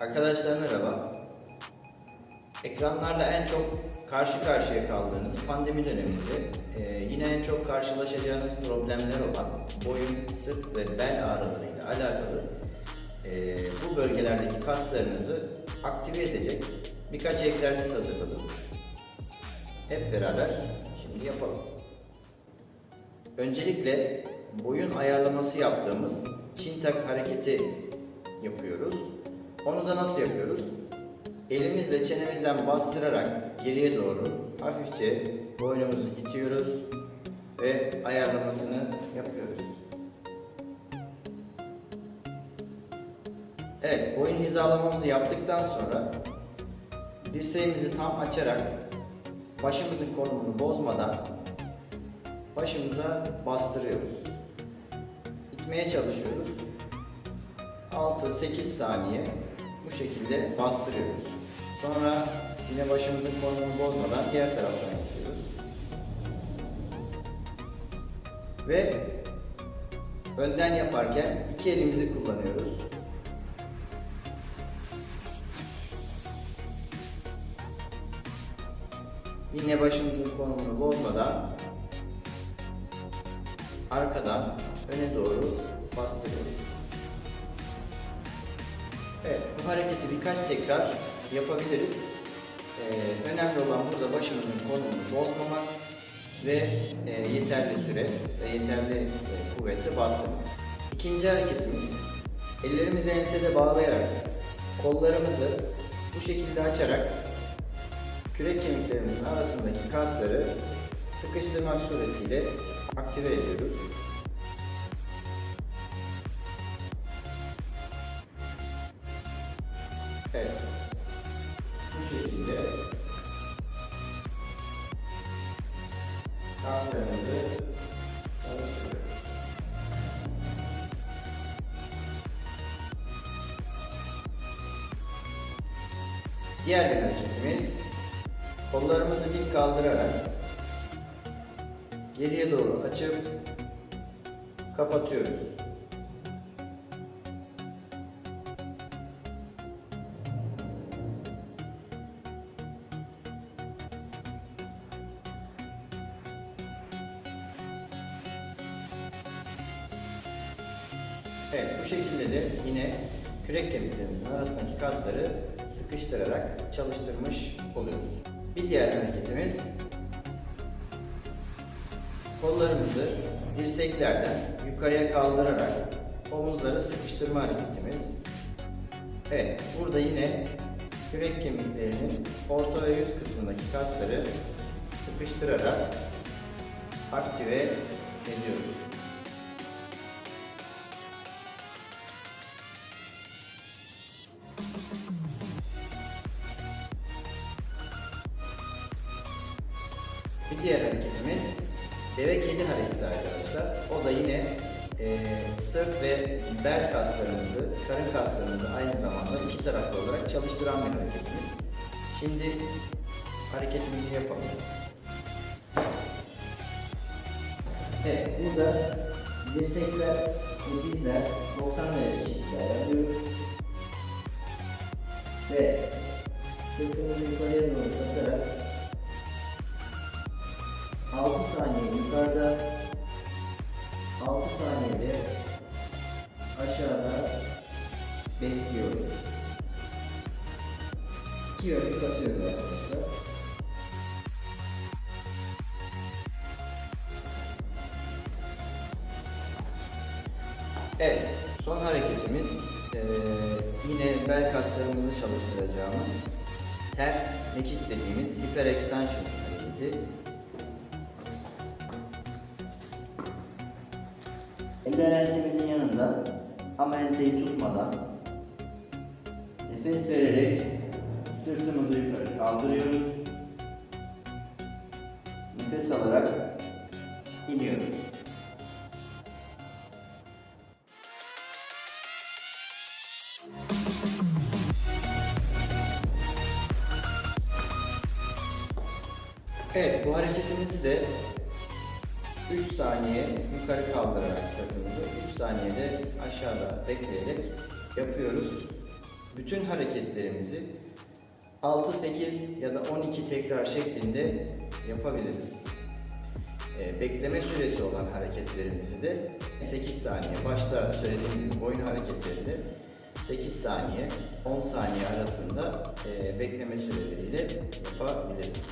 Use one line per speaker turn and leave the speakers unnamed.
Arkadaşlar merhaba. Ekranlarla en çok karşı karşıya kaldığınız pandemi döneminde e, yine en çok karşılaşacağınız problemler olan boyun, sırt ve bel ağrılarıyla alakalı e, bu bölgelerdeki kaslarınızı aktive edecek birkaç egzersiz hazırladım. Hep beraber şimdi yapalım. Öncelikle boyun ayarlaması yaptığımız çin tak hareketi yapıyoruz. Onu da nasıl yapıyoruz? Elimizle çenemizden bastırarak geriye doğru hafifçe boynumuzu itiyoruz ve ayarlamasını yapıyoruz. Evet, boyun hizalamamızı yaptıktan sonra dirseğimizi tam açarak başımızın konumunu bozmadan başımıza bastırıyoruz. İtmeye çalışıyoruz. 6-8 saniye bu şekilde bastırıyoruz. Sonra yine başımızın konumunu bozmadan diğer taraftan yapıyoruz. Ve önden yaparken iki elimizi kullanıyoruz. Yine başımızın konumunu bozmadan arkadan öne doğru bastırıyoruz. Evet, bu hareketi birkaç tekrar yapabiliriz. Ee, önemli olan burada başımızın konumunu bozmamak ve e, yeterli süre ve yeterli e, kuvvetle bastırmak. İkinci hareketimiz, ellerimizi ensede bağlayarak kollarımızı bu şekilde açarak kürek kemiklerimizin arasındaki kasları sıkıştırmak suretiyle aktive ediyoruz. Evet. Bu şekilde kaslarımızı çalıştırıyoruz. Diğer bir hareketimiz kollarımızı dik kaldırarak geriye doğru açıp kapatıyoruz. Evet bu şekilde de yine kürek kemiklerimizin arasındaki kasları sıkıştırarak çalıştırmış oluyoruz. Bir diğer hareketimiz kollarımızı dirseklerden yukarıya kaldırarak omuzları sıkıştırma hareketimiz. Evet burada yine kürek kemiklerinin orta ve yüz kısmındaki kasları sıkıştırarak aktive ediyoruz. Bir diğer hareketimiz deve kedi hareketi arkadaşlar. O da yine e, sırt ve bel kaslarımızı, karın kaslarımızı aynı zamanda iki taraflı olarak çalıştıran bir hareketimiz. Şimdi hareketimizi yapalım. Evet, burada dirsekler ve dizler 90 derece şekilde ayarlıyoruz. Ve sırtımızı yukarıya doğru basarak 6 saniye yukarıda 6 saniyede aşağıda bekliyoruz. İki yönlü kasıyoruz arkadaşlar. Evet, son hareketimiz eee, yine bel kaslarımızı çalıştıracağımız ters mekik dediğimiz hiper extension hareketi. Eller ensemizin yanında ama enseyi tutmadan nefes vererek sırtımızı yukarı kaldırıyoruz. Nefes alarak iniyoruz. Evet bu hareketimizi de 3 saniye yukarı kaldırarak sırtımızı 3 saniyede aşağıda bekleyerek yapıyoruz. bütün hareketlerimizi 6-8 ya da 12 tekrar şeklinde yapabiliriz. Ee, bekleme süresi olan hareketlerimizi de 8 saniye, başta söylediğim gibi boyun hareketlerinde 8 saniye, 10 saniye arasında e, bekleme süreleriyle yapabiliriz.